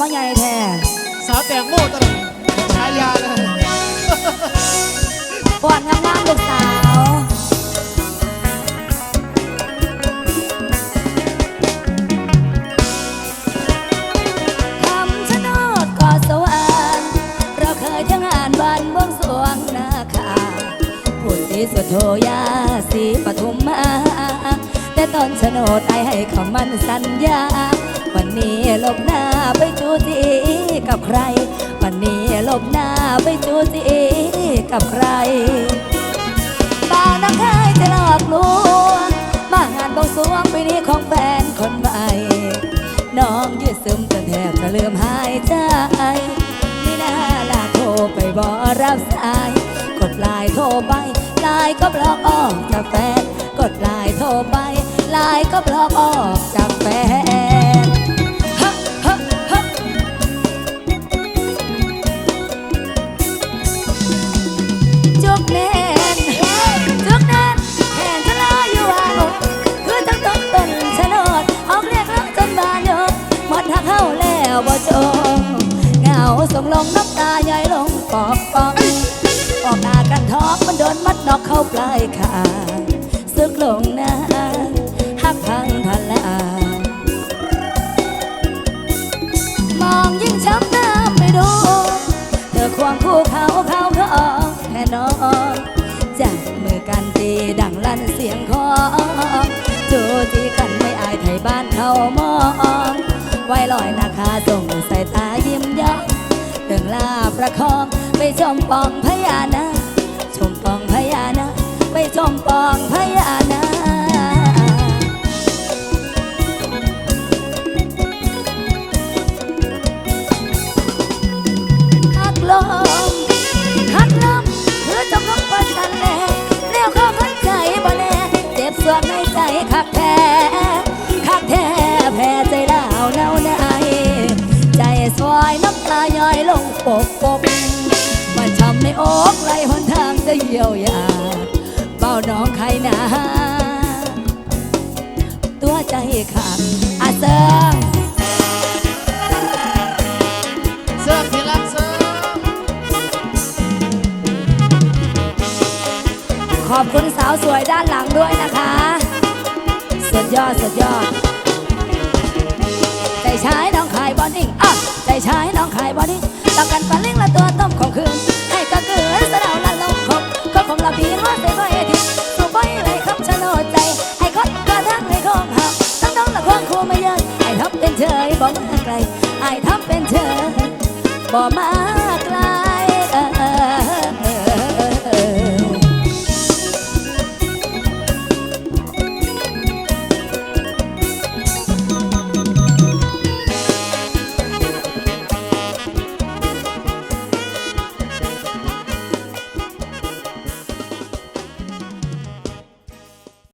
ว่าไงแท้สาวแตงโมตลอดฉายาเลยปวดงามงามๆลูกสาว คำชะโนดเกอดสวรรค์เราเคยเที่ยวงานวันบวงสรวงนาคาพูดสีสุดโทยาสีปทุมมา แต่ตอนโฉนดไอให้คำมั่นสัญญา วันนี้ลบหน้าไปจูจีกับใคร วันนี้ลบหน้าไปจูจีกับใครบางนักเคยจะหลอกลวงมางานบวงสวงปีนี้ของแฟนคนใหม่น้องยืดซึมจนแทบจะลืมหายใจไม่น่าลาโทรไปบอรับสาย กดไลน์โทรไปไลน์ก็บล็อกออกจากแฟน กดไลน์โทรไปไลน์ก็บล็อกออกจากแฟน กแน่นจุกแน่นแทนทะเลาอยู่ว่าหกคือทั้งต้นต้นชะโนดออกเรียกร้องจนบานยกหมดทักเข้าแล้วบ่จงเหงาส่งลงน้ำตาย้อยลงปอกปอกออกหน้ากันท้องมันโดนมัดนอกเข้าปลายคาซึกลงหน้าหักพังพลามองยิ่งช้ำน้ำไม่ดูเธอควงคู่ นอนจับมือกันตีดังลั่นเสียงของจูจีกันไม่อายไทยบ้านเขามอง ไว้ลอยนาคาส่งสายตายิ้มย่องเดิงลาประคองไปชมปองพญานาชมปองพญานาไปชมปองพญานา อยลงปกปกมันช้ำในอกไหลหนทางจะเยียวยาเบ้าน้องใครนาตัวใจขาดอาเซิงเสื้อที่รักเสื้อขอบคุณสาวสวยด้านหลังด้วยนะคะ สุดยอดสุดยอดใจชายน้องขายบอดิ้งอะใจชายน้องขายบอดิ้ง ต้องกันปลาเล้งและตัวต้มของคืนให้ก็เกลือสะเดาละลงคมก็คงละพีห้อใส่ก็เอทิสูบไปเลยครับชะโนดใจ ให้คดกระทั่งให้คองหักต้องน้องละควงคู่มาเยอะไอ้ทำเป็นเฉยบอกมาไกลไอ้ทำเป็นเฉยบอกมาไกล